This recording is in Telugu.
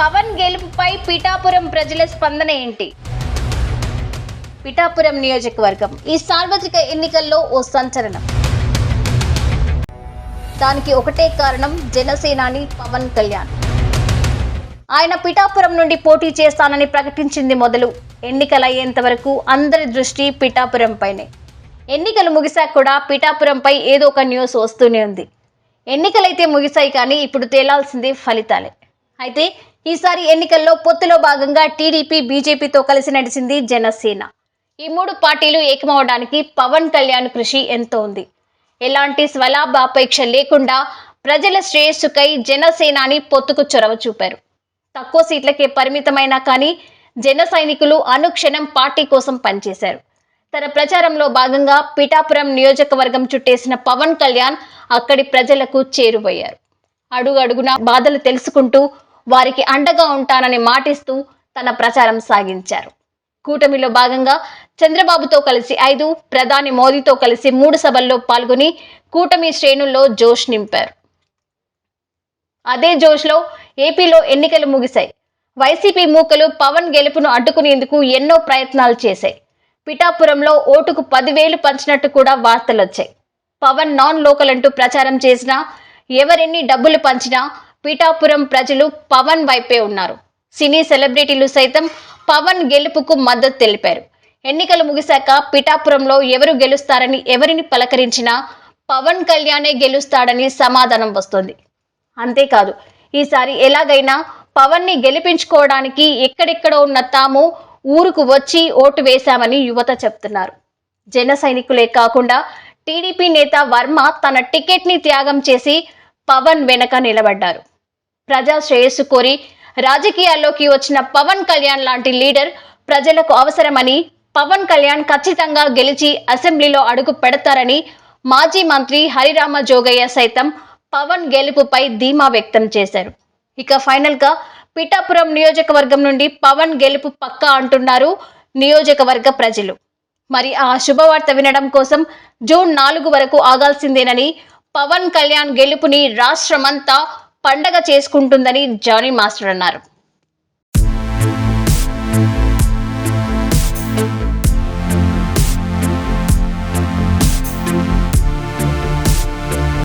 పవన్ గెలుపుపై పిఠాపురం ప్రజల స్పందన ఏంటి? పిఠాపురం నియోజకవర్గం ఈ సార్వత్రిక ఎన్నికల్లో ఓ సంచలనం. దానికి ఒకటే కారణం జనసేనాని పవన్ కళ్యాణ్. ఆయన పిఠాపురం నుండి పోటీ చేస్తానని ప్రకటించింది మొదలు ఎన్నికలయ్యేంత వరకు అందరి దృష్టి పిఠాపురం పైనే. ఎన్నికలు ముగిశాక కూడా పిఠాపురంపై ఏదో ఒక న్యూస్ వస్తూనే ఉంది. ఎన్నికలైతే ముగిశాయి కానీ ఇప్పుడు తేలాల్సింది ఫలితాలే. అయితే ఈసారి ఎన్నికల్లో పొత్తులో భాగంగా టీడీపీ బీజేపీతో కలిసి నడిచింది జనసేన. ఈ మూడు పార్టీలు ఏకమవడానికి పవన్ కళ్యాణ్ కృషి ఎంతో ఉంది. ఎలాంటి స్వలాభాపేక్ష లేకుండా ప్రజల శ్రేయస్సుకై జనసేనాని పొత్తుకు చొరవ చూపారు. తక్కువ సీట్లకే పరిమితమైనా కానీ జన సైనికులు అనుక్షణం పార్టీ కోసం పనిచేశారు. తన ప్రచారంలో భాగంగా పిఠాపురం నియోజకవర్గం చుట్టేసిన పవన్ కళ్యాణ్ అక్కడి ప్రజలకు చేరువయ్యారు. అడుగు అడుగున బాధలు తెలుసుకుంటూ వారికి అండగా ఉంటానని మాటిస్తూ తన ప్రచారం సాగించారు. కూటమిలో భాగంగా చంద్రబాబుతో కలిసి ఐదు ప్రధాని మోదీతో కలిసి మూడు సభల్లో పాల్గొని కూటమి శ్రేణుల్లో జోష్ నింపారు. అదే జోష్లో ఏపీలో ఎన్నికలు ముగిశాయి. వైసీపీ మూకలు పవన్ గెలుపును అడ్డుకునేందుకు ఎన్నో ప్రయత్నాలు చేశాయి. పిఠాపురంలో ఓటుకు పదివేలు పంచినట్టు కూడా వార్తలు వచ్చాయి పవన్ నాన్ లోకల్ అంటూ ప్రచారం చేసినా ఎవరెన్ని డబ్బులు పంచినా పిఠాపురం ప్రజలు పవన్ వైపే ఉన్నారు. సినీ సెలబ్రిటీలు సైతం పవన్ గెలుపుకు మద్దతు తెలిపారు. ఎన్నికలు ముగిశాక పిఠాపురంలో ఎవరు గెలుస్తారని ఎవరిని పలకరించినా పవన్ కళ్యాణే గెలుస్తాడని సమాధానం వస్తుంది. అంతేకాదు ఈసారి ఎలాగైనా పవన్ని గెలిపించుకోవడానికి ఎక్కడెక్కడ ఉన్న తాము ఊరుకు వచ్చి ఓటు వేశామని యువత చెప్తున్నారు. జన సైనికులే కాకుండా టీడీపీ నేత వర్మ తన టికెట్ని త్యాగం చేసి పవన్ వెనక నిలబడ్డారు. ప్రజా శ్రేయస్సు కోరి రాజకీయాల్లోకి వచ్చిన పవన్ కళ్యాణ్ లాంటి లీడర్ ప్రజలకు అవసరమని పవన్ కళ్యాణ్ ఖచ్చితంగా గెలిచి అసెంబ్లీలో అడుగు పెడతారని మాజీ మంత్రి హరిరామ జోగయ్య సైతం పవన్ గెలుపుపై ధీమా వ్యక్తం చేశారు. ఇక ఫైనల్గా పిఠాపురం నియోజకవర్గం నుండి పవన్ గెలుపు పక్కా అంటున్నారు నియోజకవర్గ ప్రజలు. మరి ఆ శుభవార్త వినడం కోసం జూన్ నాలుగు వరకు ఆగాల్సిందేనని పవన్ కళ్యాణ్ గెలుపుని రాష్ట్రమంతా పండగ చేసుకుంటుందని జానీ మాస్టర్ అన్నారు.